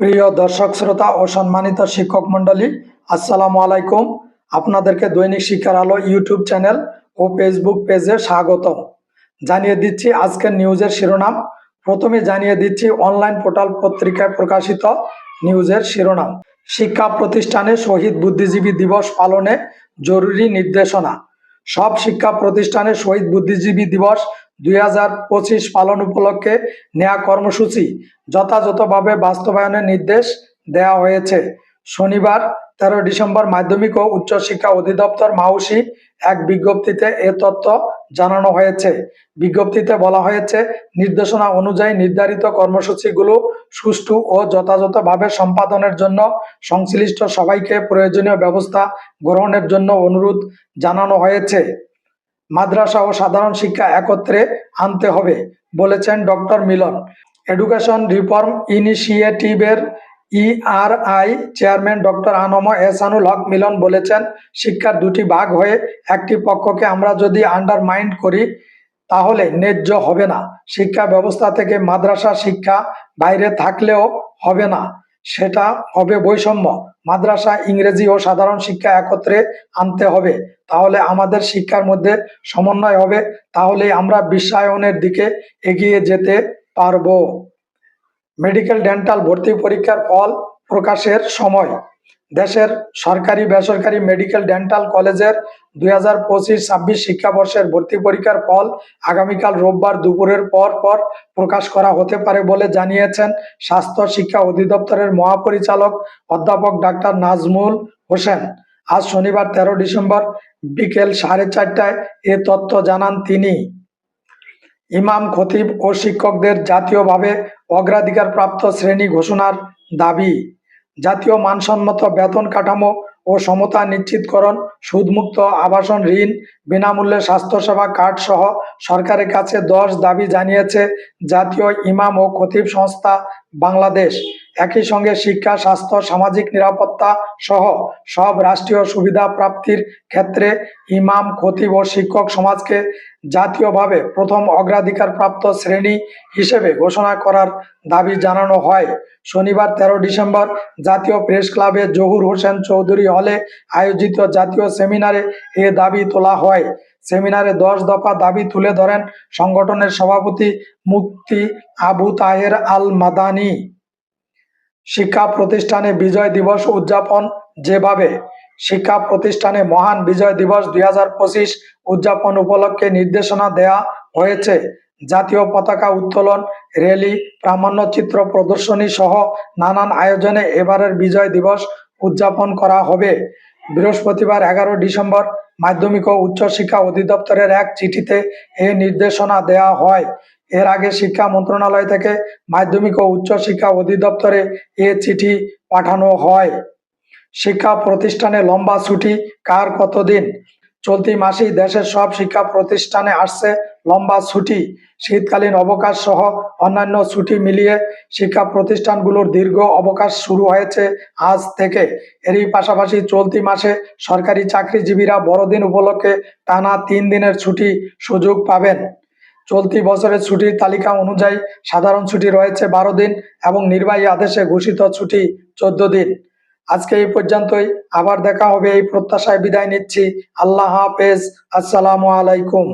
প্রিয় দর্শক, শ্রোতা ও সম্মানিত শিক্ষক মণ্ডলী, আসসালামু আলাইকুম। আপনাদেরকে দৈনিক শিক্ষার আলো ইউটিউব চ্যানেল ও ফেসবুক পেজে স্বাগত। জানিয়ে দিচ্ছি আজকের নিউজের শিরোনাম। প্রথমে জানিয়ে দিচ্ছি অনলাইন পোর্টাল পত্রিকায় প্রকাশিত নিউজের শিরোনাম। শিক্ষা প্রতিষ্ঠানে শহীদ বুদ্ধিজীবী দিবস পালনে জরুরি নির্দেশনা। সব শিক্ষা প্রতিষ্ঠানে শহীদ বুদ্ধিজীবী দিবস দুই হাজার পঁচিশ পালন উপলক্ষে নেয়া কর্মসূচি যথাযথভাবে বাস্তবায়নের নির্দেশ দেয়া হয়েছে। শনিবার, তেরো ডিসেম্বর মাধ্যমিক ও উচ্চশিক্ষা অধিদপ্তর মাউসি এক বিজ্ঞপ্তিতে এ তথ্য জানানো হয়েছে। বিজ্ঞপ্তিতে বলা হয়েছে, নির্দেশনা অনুযায়ী নির্ধারিত কর্মসূচিগুলো সুষ্ঠু ও যথাযথভাবে সম্পাদনের জন্য সংশ্লিষ্ট সবাইকে প্রয়োজনীয় ব্যবস্থা গ্রহণের জন্য অনুরোধ জানানো হয়েছে। মাদ্রাসা ও সাধারণ শিক্ষা একত্রে আনতে হবে, বলেছেন ডক্টর মিলন। Education reform ইনিশিয়েটিভের ERI chairman doctor ANM Ehsanul Haque Milon বলেছেন, শিক্ষার দুটি ভাগ হয়ে একটি পক্ষকে আমরা যদি আন্ডারমাইন্ড করি, তাহলে ন্যায্য হবে না। শিক্ষা ব্যবস্থা থেকে মাদ্রাসা শিক্ষা বাইরে থাকলেও হবে না। সেটা হবে বৈষম্য। মাদ্রাসা, ইংরেজি ও সাধারণ শিক্ষা একত্রে আনতে হবে। তাহলে আমাদের শিক্ষার মধ্যে সমন্বয় হবে। তাহলে আমরা বিশ্বায়নের দিকে এগিয়ে যেতে পারব। মেডিকেল ডেন্টাল ভর্তি পরীক্ষার ফল প্রকাশের সময়। দেশের সরকারি বেসরকারি মেডিকেল ডেন্টাল কলেজের দুই হাজার পঁচিশ ছাব্বিশ শিক্ষাবর্ষের ভর্তি পরীক্ষার ফল আগামীকাল রোববার দুপুরের পর পর প্রকাশ করা হতে পারে বলে জানিয়েছেন স্বাস্থ্য শিক্ষা অধিদপ্তরের মহাপরিচালক অধ্যাপক ডাক্তার নাজমুল হোসেন। আজ শনিবার তেরো ডিসেম্বর বিকেল সাড়ে চারটায় এ তথ্য জানান তিনি। ইমাম খতিব ও শিক্ষকদের জাতীয়ভাবে অগ্রাধিকারপ্রাপ্ত শ্রেণি ঘোষণার দাবি, জাতীয় মানসম্মত বেতন কাঠামো ও সমতা নিশ্চিতকরণ, সুদমুক্ত আবাসন ঋণ, বিনামূল্যে স্বাস্থ্যসেবা কার্ড সহ সরকারের কাছে দশ দাবি জানিয়েছে জাতীয় ইমাম ও খতিব সংস্থা বাংলাদেশ। একই সঙ্গে শিক্ষা, স্বাস্থ্য, সামাজিক নিরাপত্তা সহ সব রাষ্ট্রীয় সুবিধা প্রাপ্তির ক্ষেত্রে ইমাম, খতিব ও শিক্ষক সমাজকে জাতীয়ভাবে প্রথম অগ্রাধিকারপ্রাপ্ত শ্রেণি হিসেবে ঘোষণা করার দাবি জানানো হয়। শনিবার তেরো ডিসেম্বর জাতীয় প্রেস ক্লাবে জহুর হোসেন চৌধুরী হলে আয়োজিত জাতীয় সেমিনারে এ দাবি তোলা হয়। সেমিনারে দশ দফা দাবি তুলে ধরেন সংগঠনের সভাপতি মুক্তি আবু তাহের আল মাদানি শিক্ষা প্রতিষ্ঠানে বিজয় দিবস উদযাপন যেভাবে শিক্ষা প্রতিষ্ঠানে মহান বিজয় দিবস দুই হাজার পঁচিশ উদযাপন উপলক্ষে নির্দেশনা দেয়া হয়েছে। জাতীয় পতাকা উত্তোলন, র্যালি প্রামাণ্যচিত্র প্রদর্শনী সহ নানান আয়োজনে এবারের বিজয় দিবস উদযাপন করা হবে। বৃহস্পতিবার এগারো ডিসেম্বর মাধ্যমিক ও উচ্চশিক্ষা অধিদপ্তরের এক চিঠিতে এ নির্দেশনা দেয়া হয়। এর আগে শিক্ষা মন্ত্রণালয় থেকে মাধ্যমিক ও উচ্চশিক্ষা অধিদপ্তরে এ চিঠি পাঠানো হয়। শিক্ষা প্রতিষ্ঠানে লম্বা ছুটি, কার কতদিন? চলতি মাসেই দেশের সব শিক্ষা প্রতিষ্ঠানে আসছে লম্বা ছুটি। শীতকালীন অবকাশ সহ অন্যান্য ছুটি মিলিয়ে শিক্ষা প্রতিষ্ঠানগুলোর দীর্ঘ অবকাশ শুরু হয়েছে আজ থেকে। এরই পাশাপাশি চলতি মাসে সরকারি চাকরিজীবীরা বড়দিন উপলক্ষে টানা তিন দিনের ছুটি সুযোগ পাবেন। চলতি বছরের ছুটির তালিকা অনুযায়ী সাধারণ ছুটি রয়েছে বারো দিন এবং নির্বাহী আদেশে ঘোষিত ছুটি চোদ্দ দিন। আজকে এই পর্যন্তই। আবার দেখা হবে এই প্রত্যাশায় বিদায় নিচ্ছি। আল্লাহ হাফেজ। আসসালামু আলাইকুম।